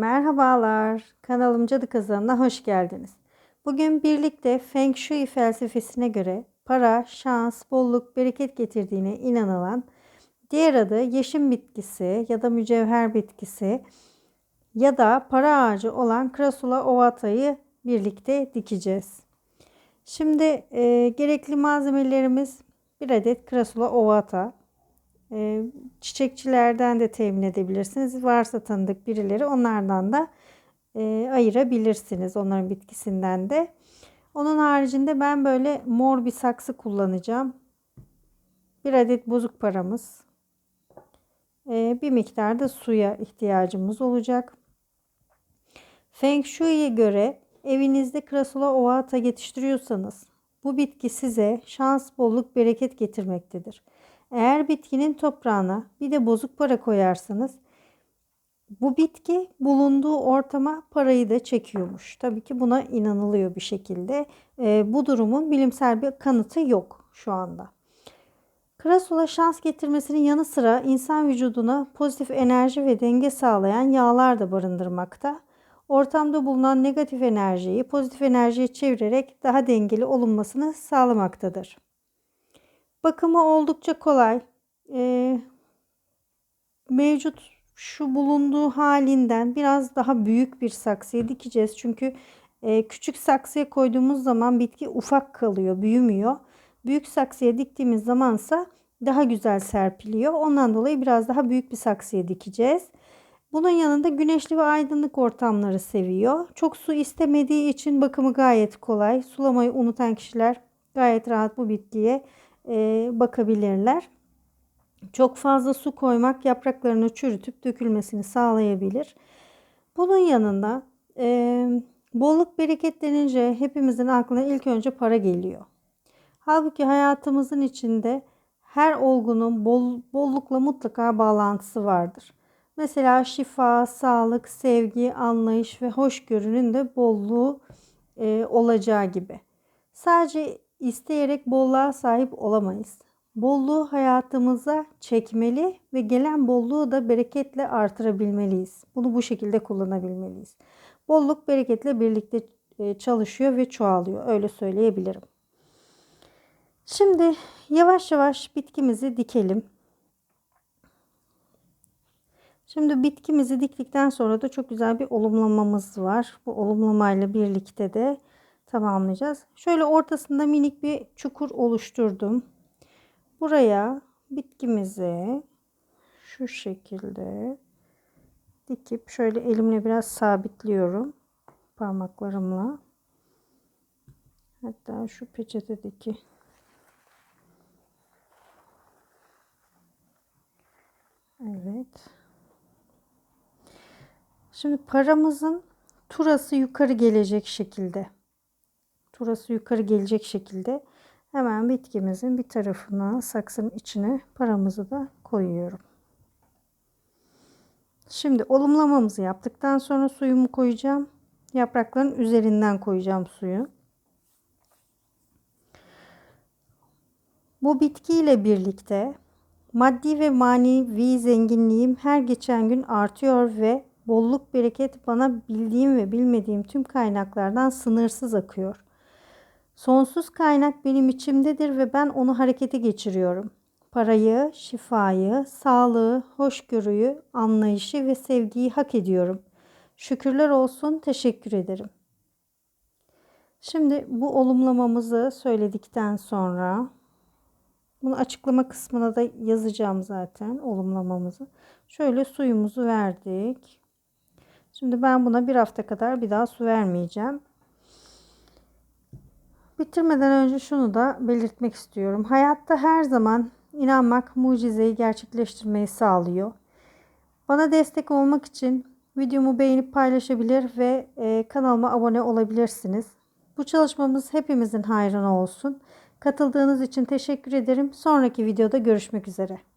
Merhabalar, kanalım Cadı Kazanı'na hoş geldiniz. Bugün birlikte Feng Shui felsefesine göre para, şans, bolluk, bereket getirdiğine inanılan diğer adı yeşim bitkisi ya da mücevher bitkisi ya da para ağacı olan Crassula ovata'yı birlikte dikeceğiz. Şimdi e, gerekli malzemelerimiz bir adet Crassula ovata, çiçekçilerden de temin edebilirsiniz. Varsa tanıdık birileri onlardan da e, ayırabilirsiniz onların bitkisinden de. Onun haricinde ben böyle mor bir saksı kullanacağım. Bir adet bozuk paramız. E, bir miktar da suya ihtiyacımız olacak. Feng Shui'ye göre evinizde Crassula ovata yetiştiriyorsanız bu bitki size şans, bolluk, bereket getirmektedir. Eğer bitkinin toprağına bir de bozuk para koyarsanız bu bitki bulunduğu ortama parayı da çekiyormuş. Tabii ki buna inanılıyor bir şekilde. E, bu durumun bilimsel bir kanıtı yok şu anda. Krasula şans getirmesinin yanı sıra insan vücuduna pozitif enerji ve denge sağlayan yağlar da barındırmakta. Ortamda bulunan negatif enerjiyi pozitif enerjiye çevirerek daha dengeli olunmasını sağlamaktadır. Bakımı oldukça kolay. Ee, mevcut şu bulunduğu halinden biraz daha büyük bir saksıya dikeceğiz. Çünkü e, küçük saksıya koyduğumuz zaman bitki ufak kalıyor, büyümüyor. Büyük saksıya diktiğimiz zamansa daha güzel serpiliyor. Ondan dolayı biraz daha büyük bir saksıya dikeceğiz. Bunun yanında güneşli ve aydınlık ortamları seviyor. Çok su istemediği için bakımı gayet kolay. Sulamayı unutan kişiler gayet rahat bu bitkiye bakabilirler. Çok fazla su koymak yapraklarını çürütüp dökülmesini sağlayabilir. Bunun yanında e, bolluk bereket denince hepimizin aklına ilk önce para geliyor. Halbuki hayatımızın içinde her olgunun bol, bollukla mutlaka bağlantısı vardır. Mesela şifa, sağlık, sevgi, anlayış ve hoşgörünün de bolluğu e, olacağı gibi. Sadece isteyerek bolluğa sahip olamayız. Bolluğu hayatımıza çekmeli ve gelen bolluğu da bereketle artırabilmeliyiz. Bunu bu şekilde kullanabilmeliyiz. Bolluk bereketle birlikte e, çalışıyor ve çoğalıyor. Öyle söyleyebilirim. Şimdi yavaş yavaş bitkimizi dikelim. Şimdi bitkimizi diktikten sonra da çok güzel bir olumlamamız var. Bu olumlamayla birlikte de tamamlayacağız. Şöyle ortasında minik bir çukur oluşturdum. Buraya bitkimizi şu şekilde dikip şöyle elimle biraz sabitliyorum parmaklarımla. Hatta şu peçetedeki Evet. Şimdi paramızın turası yukarı gelecek şekilde turası yukarı gelecek şekilde hemen bitkimizin bir tarafına saksının içine paramızı da koyuyorum. Şimdi olumlamamızı yaptıktan sonra suyumu koyacağım. Yaprakların üzerinden koyacağım suyu. Bu bitkiyle birlikte maddi ve manevi zenginliğim her geçen gün artıyor ve bolluk bereket bana bildiğim ve bilmediğim tüm kaynaklardan sınırsız akıyor. Sonsuz kaynak benim içimdedir ve ben onu harekete geçiriyorum. Parayı, şifayı, sağlığı, hoşgörüyü, anlayışı ve sevgiyi hak ediyorum. Şükürler olsun, teşekkür ederim. Şimdi bu olumlamamızı söyledikten sonra bunu açıklama kısmına da yazacağım zaten olumlamamızı. Şöyle suyumuzu verdik. Şimdi ben buna bir hafta kadar bir daha su vermeyeceğim. Bitirmeden önce şunu da belirtmek istiyorum. Hayatta her zaman inanmak mucizeyi gerçekleştirmeyi sağlıyor. Bana destek olmak için videomu beğenip paylaşabilir ve e, kanalıma abone olabilirsiniz. Bu çalışmamız hepimizin hayrına olsun. Katıldığınız için teşekkür ederim. Sonraki videoda görüşmek üzere.